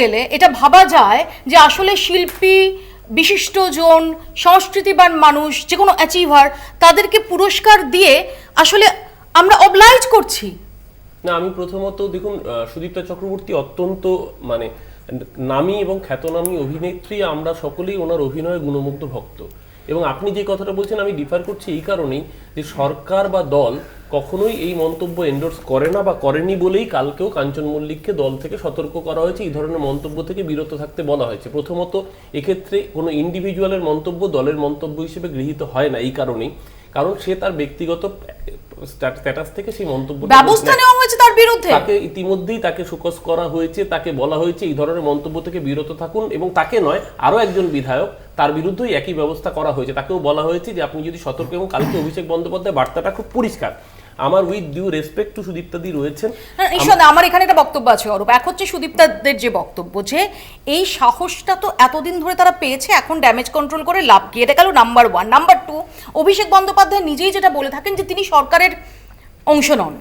গেলে এটা ভাবা যায় যে আসলে শিল্পী, বিশিষ্টজন, সংস্কৃতিবান মানুষ, যে কোনো অ্যাচিভার তাদেরকে পুরস্কার দিয়ে আসলে আমরা অবলাইজ করছি। না, আমি প্রথমত দেখুন সুদীপ্তা চক্রবর্তী অত্যন্ত মানে নামী এবং খ্যাতনামী অভিনেত্রী, আমরা সকলেই ওনার অভিনয়ে গুণমুগ্ধ ভক্ত। এবং আপনি যে কথাটা বলছেন, আমি ডিফার করছি এই কারণেই যে সরকার বা দল কখনোই এই মন্তব্য এন্ডোর্স করে না বা করেনি বলেই কালকেও কাঞ্চন মল্লিককে দল থেকে সতর্ক করা হয়েছে। এই ধরনের মন্তব্য থেকে বিরত থাকতে বলা হয়েছে। প্রথমত, এক্ষেত্রে কোনো ইন্ডিভিজুয়ালের মন্তব্য দলের মন্তব্য হিসেবে গৃহীত হয় না এই কারণেই। কারণ সে তার ব্যক্তিগত স্ট্যাটাস থেকে সেই মন্তব্য ব্যবস্থা নেওয়া হয়েছে তার বিরুদ্ধে। তাকে ইতিমধ্যেই তাকে শোকজ করা হয়েছে তাকে বলা হয়েছে এই ধরনের মন্তব্য থেকে বিরত থাকুন এবং তাকে নয় আরও একজন বিধায়ক তার বিরুদ্ধেই একই ব্যবস্থা করা হয়েছে। তাকেও বলা হয়েছে যে আপনি যদি সতর্ক এবং কালকে অভিষেক বন্দ্যোপাধ্যায় বার্তাটা খুব পরিষ্কার আমার উইথ ডিউ রেসপেক্ট টু সুদীপ্তাদি রয়েছেন। হ্যাঁ, আমার এখানে একটা বক্তব্য আছে অরূপ। এক হচ্ছে সুদীপ্তাদের যে বক্তব্য যে এই সাহসটা তো এতদিন ধরে তারা পেয়েছে এখন ড্যামেজ কন্ট্রোল করে লাভ কি? এটা গেল number one number two Abhishek Bandyopadhyay নিজেই যেটা বলে থাকেন যে তিনি সরকারের অংশ নন।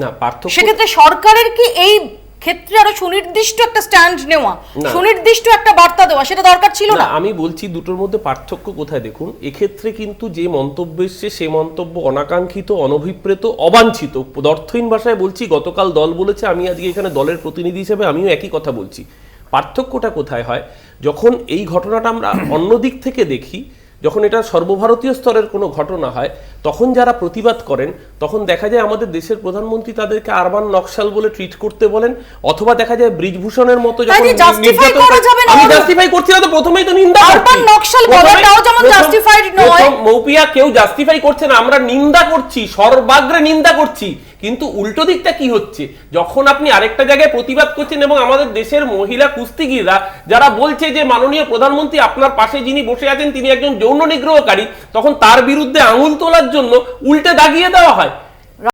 না পার্থক্য সেক্ষেত্রে সরকারের কি এই ক্ষেত্রে আরও সুনির্দিষ্ট একটা স্ট্যান্ড নেওয়া। সুনির্দিষ্ট একটা বার্তা দেওয়া সেটা দরকার ছিল না না? আমি বলছি দুটোর মধ্যে পার্থক্য কোথায় দেখুন? এক্ষেত্রে কিন্তু যে মন্তব্য এসছে সে মন্তব্য অনাকাঙ্ক্ষিত অনভিপ্রেত অবাঞ্ছিত। অর্থহীন ভাষায় বলছি গতকাল দল বলেছে আমি আজকে এখানে দলের প্রতিনিধি হিসেবে আমিও একই কথা বলছি। পার্থক্যটা কোথায় হয়? যখন এই ঘটনাটা আমরা অন্য দিক থেকে দেখি যখন এটা সর্বভারতীয় স্তরের কোনো ঘটনা হয় তখন যারা প্রতিবাদ করেন তখন দেখা যায় আমাদের দেশের প্রধানমন্ত্রী তাদেরকে আরবান নকশাল বলে ট্রিট করতে বলেন অথবা দেখা যায় ব্রিজভূষণের মতো যখন কাজে করা যাবে না আমি জাস্টিফাই করছি না তো প্রথমেই তো নিন্দা আরবান নকশাল বলাটাও যেমন জাস্টিফাইড নয়। মৌপিয়া কেউ জাস্টিফাই করছে না, আমরা নিন্দা করছি, সর্বাগ্রে নিন্দা করছি। কিন্তু উল্টো দিকটা কি হচ্ছে? যখন আপনি আরেকটা জায়গায় প্রতিবাদ করছেন এবং আমাদের দেশের মহিলা কুস্তিগিররা যারা বলছে যে মাননীয় প্রধানমন্ত্রী আপনার পাশে যিনি বসে আছেন, তিনি একজন যৌন নিগ্রহকারী, তখন তার বিরুদ্ধে আঙুল তোলার জন্য উল্টে দাগিয়ে দেওয়া হয়।